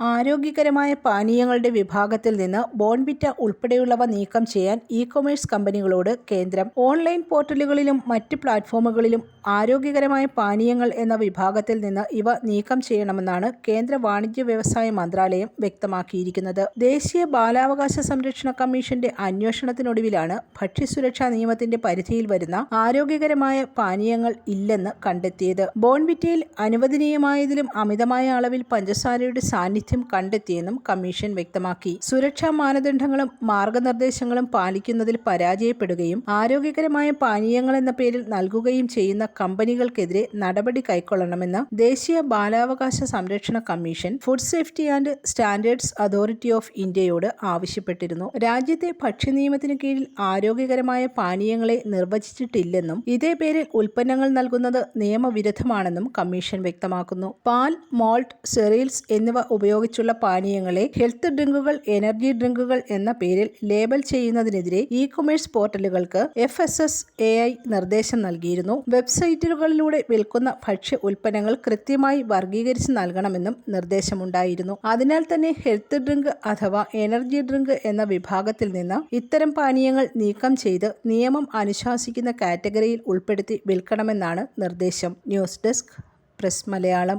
ആരോഗ്യകരമായ പാനീയങ്ങളുടെ വിഭാഗത്തിൽ നിന്ന് ബോൺവിറ്റ ഉൾപ്പെടെയുള്ളവ നീക്കം ചെയ്യാൻ ഇ കൊമേഴ്സ് കമ്പനികളോട് കേന്ദ്രം ഓൺലൈൻ പോർട്ടലുകളിലും മറ്റ് പ്ലാറ്റ്ഫോമുകളിലും ആരോഗ്യകരമായ പാനീയങ്ങൾ എന്ന വിഭാഗത്തിൽ നിന്ന് ഇവ നീക്കം ചെയ്യണമെന്നാണ് കേന്ദ്ര വാണിജ്യ വ്യവസായ മന്ത്രാലയം വ്യക്തമാക്കിയിരിക്കുന്നത്. ദേശീയ ബാലാവകാശ സംരക്ഷണ കമ്മീഷന്റെ അന്വേഷണത്തിനൊടുവിലാണ് ഭക്ഷ്യസുരക്ഷാ നിയമത്തിന്റെ പരിധിയിൽ വരുന്ന ആരോഗ്യകരമായ പാനീയങ്ങൾ ഇല്ലെന്ന് കണ്ടെത്തിയത്. ബോൺവിറ്റയിൽ അനുവദനീയമായതിലും അമിതമായ അളവിൽ പഞ്ചസാരയുടെ സാന്നിധ്യം കണ്ടെത്തിയെന്നും കമ്മീഷൻ വ്യക്തമാക്കി. സുരക്ഷാ മാനദണ്ഡങ്ങളും മാർഗനിർദ്ദേശങ്ങളും പാലിക്കുന്നതിൽ പരാജയപ്പെടുകയും ആരോഗ്യകരമായ പാനീയങ്ങൾ എന്ന പേരിൽ നൽകുകയും ചെയ്യുന്ന കമ്പനികൾക്കെതിരെ നടപടി കൈക്കൊള്ളണമെന്ന് ദേശീയ ബാലാവകാശ സംരക്ഷണ commission food safety and standards authority of ഇന്ത്യയോട് ആവശ്യപ്പെട്ടിരുന്നു. രാജ്യത്തെ ഭക്ഷ്യനിയമത്തിന് കീഴിൽ ആരോഗ്യകരമായ പാനീയങ്ങളെ നിർവചിച്ചിട്ടില്ലെന്നും ഇതേ പേരിൽ ഉൽപ്പന്നങ്ങൾ നൽകുന്നത് നിയമവിരുദ്ധമാണെന്നും കമ്മീഷൻ വ്യക്തമാക്കുന്നു. പാൽ മോൾട്ട് സെറീൽസ് എന്നിവ ഉപയോഗിച്ചുള്ള പാനീയങ്ങളെ ഹെൽത്ത് ഡ്രിങ്കുകൾ എനർജി ഡ്രിങ്കുകൾ എന്ന പേരിൽ ലേബൽ ചെയ്യുന്നതിനെതിരെ e commerce പോർട്ടലുകൾക്ക് F S S A I നിർദ്ദേശം നൽകിയിരുന്നു. വെബ്സൈറ്റുകളിലൂടെ വിൽക്കുന്ന ഭക്ഷ്യ ഉൽപ്പന്നങ്ങൾ കൃത്യമായി വർഗീകരിച്ച് നൽകണമെന്നും നിർദ്ദേശമുണ്ടായിരുന്നു. അതിനാൽ തന്നെ ഹെൽത്ത് ഡ്രിങ്ക് അഥവാ എനർജി ഡ്രിങ്ക് എന്ന വിഭാഗത്തിൽ നിന്ന് ഇത്തരം പാനീയങ്ങൾ നീക്കം ചെയ്ത് നിയമം അനുശാസിക്കുന്ന കാറ്റഗറിയിൽ ഉൾപ്പെടുത്തി വിൽക്കണമെന്നാണ് നിർദ്ദേശം. News desk press Malayalam.